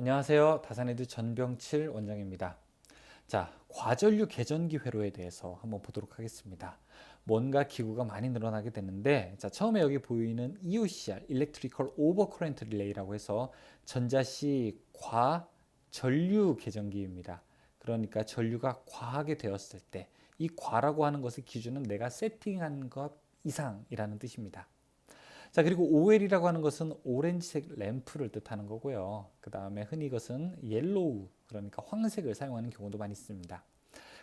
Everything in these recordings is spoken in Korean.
안녕하세요. 다산에드 전병칠 원장입니다. 자, 과전류 개전기 회로에 대해서 한번 보도록 하겠습니다. 뭔가 기구가 많이 늘어나게 되는데, 자, 처음에 여기 보이는 EOCR, Electrical Overcurrent Relay라고 해서 전자식 과전류 개전기입니다. 그러니까 전류가 과하게 되었을 때, 이 과라고 하는 것의 기준은 내가 세팅한 것 이상이라는 뜻입니다. 자, 그리고 OL이라고 하는 것은 오렌지색 램프를 뜻하는 거고요. 그 다음에 흔히 이것은 옐로우, 그러니까 황색을 사용하는 경우도 많이 있습니다.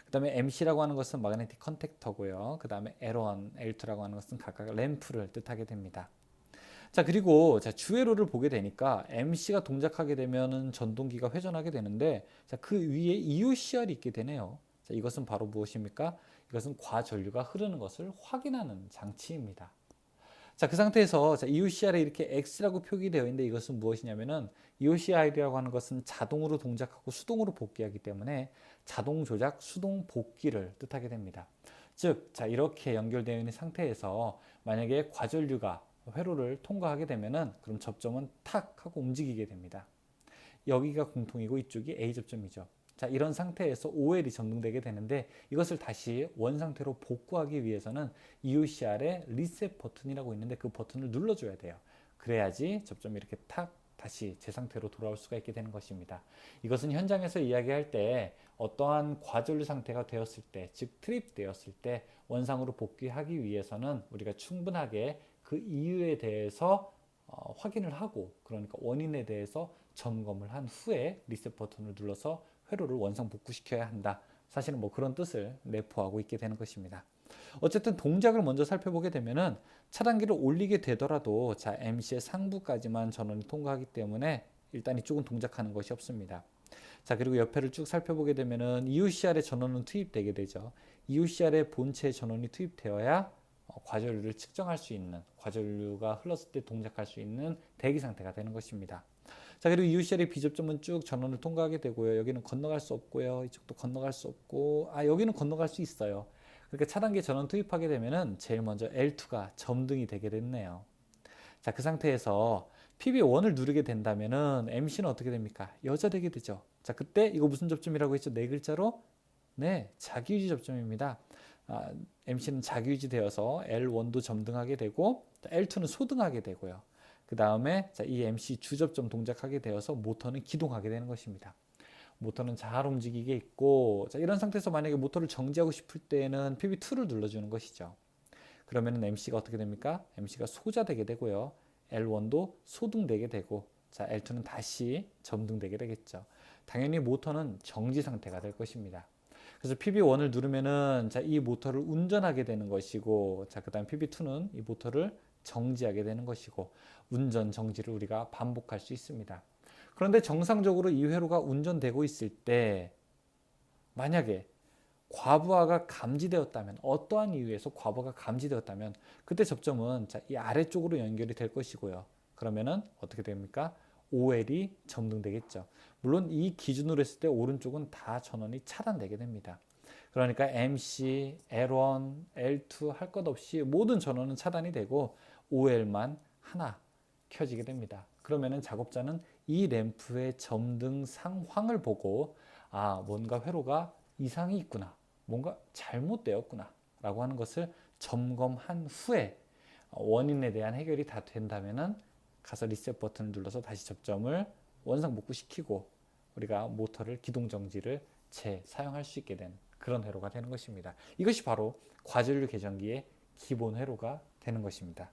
그 다음에 MC라고 하는 것은 마그네틱 컨택터고요. 그 다음에 L1, L2라고 하는 것은 각각 램프를 뜻하게 됩니다. 자, 그리고 자, 주회로를 보게 되니까 MC가 동작하게 되면은 전동기가 회전하게 되는데 자, 그 위에 EOCR이 있게 되네요. 자, 이것은 바로 무엇입니까? 이것은 과전류가 흐르는 것을 확인하는 장치입니다. 자, 그 상태에서 자, EOCR에 이렇게 X라고 표기되어 있는데 이것은 무엇이냐면은 EOCR이라고 하는 것은 자동으로 동작하고 수동으로 복귀하기 때문에 자동 조작, 수동 복귀를 뜻하게 됩니다. 즉, 자, 이렇게 연결되어 있는 상태에서 만약에 과전류가 회로를 통과하게 되면은 그럼 접점은 탁 하고 움직이게 됩니다. 여기가 공통이고 이쪽이 A 접점이죠. 자, 이런 상태에서 OL이 전등되게 되는데 이것을 다시 원 상태로 복구하기 위해서는 EOCR에 리셋 버튼이라고 있는데 그 버튼을 눌러줘야 돼요. 그래야지 접점이 이렇게 탁 다시 제 상태로 돌아올 수가 있게 되는 것입니다. 이것은 현장에서 이야기할 때 어떠한 과전류 상태가 되었을 때, 즉 트립 되었을 때 원상으로 복귀하기 위해서는 우리가 충분하게 그 이유에 대해서 어, 확인을 하고 그러니까 원인에 대해서 점검을 한 후에 리셋 버튼을 눌러서 회로를 원상 복구시켜야 한다. 사실은 뭐 그런 뜻을 내포하고 있게 되는 것입니다. 어쨌든 동작을 먼저 살펴보게 되면은 차단기를 올리게 되더라도 자 MC의 상부까지만 전원이 통과하기 때문에 일단 이쪽은 동작하는 것이 없습니다. 자 그리고 옆에를 쭉 살펴보게 되면은 EUCR의 전원은 투입되게 되죠. EUCR의 본체의 전원이 투입되어야 어, 과전류를 측정할 수 있는 과전류가 흘렀을 때 동작할 수 있는 대기 상태가 되는 것입니다. 자 그리고 EUCL의 비접점은 쭉 전원을 통과하게 되고요. 여기는 건너갈 수 없고요. 이쪽도 건너갈 수 없고 아 여기는 건너갈 수 있어요. 그러니까 차단기 전원 투입하게 되면은 제일 먼저 L2가 점등이 되게 됐네요. 자 그 상태에서 PB1을 누르게 된다면은 MC는 어떻게 됩니까? 여자 되게 되죠. 자 그때 이거 무슨 접점이라고 했죠? 네 글자로 네 자기유지 접점입니다. 아, MC는 자기유지 되어서 L1도 점등하게 되고 L2는 소등하게 되고요. 그 다음에 이 MC 주접점 동작하게 되어서 모터는 기동하게 되는 것입니다. 모터는 잘 움직이게 있고 자, 이런 상태에서 만약에 모터를 정지하고 싶을 때는 PB2를 눌러주는 것이죠. 그러면 MC가 어떻게 됩니까? MC가 소자되게 되고요. L1도 소등되게 되고 자 L2는 다시 점등되게 되겠죠. 당연히 모터는 정지 상태가 될 것입니다. 그래서 PB1을 누르면은 자, 이 모터를 운전하게 되는 것이고 자, 그다음 PB2는 이 모터를 정지하게 되는 것이고 운전 정지를 우리가 반복할 수 있습니다. 그런데 정상적으로 이 회로가 운전되고 있을 때 만약에 과부하가 감지되었다면 어떠한 이유에서 과부하가 감지되었다면 그때 접점은 자, 이 아래쪽으로 연결이 될 것이고요. 그러면은 어떻게 됩니까? OL이 점등되겠죠. 물론 이 기준으로 했을 때 오른쪽은 다 전원이 차단되게 됩니다. 그러니까 MC, L1, L2 할 것 없이 모든 전원은 차단이 되고 OL만 하나 켜지게 됩니다. 그러면은 작업자는 이 램프의 점등 상황을 보고 아 뭔가 회로가 이상이 있구나 뭔가 잘못되었구나 라고 하는 것을 점검한 후에 원인에 대한 해결이 다 된다면은 가서 리셋 버튼을 눌러서 다시 접점을 원상 복구시키고 우리가 모터를 기동 정지를 재사용할 수 있게 된 그런 회로가 되는 것입니다. 이것이 바로 과전류 개전기의 기본 회로가 되는 것입니다.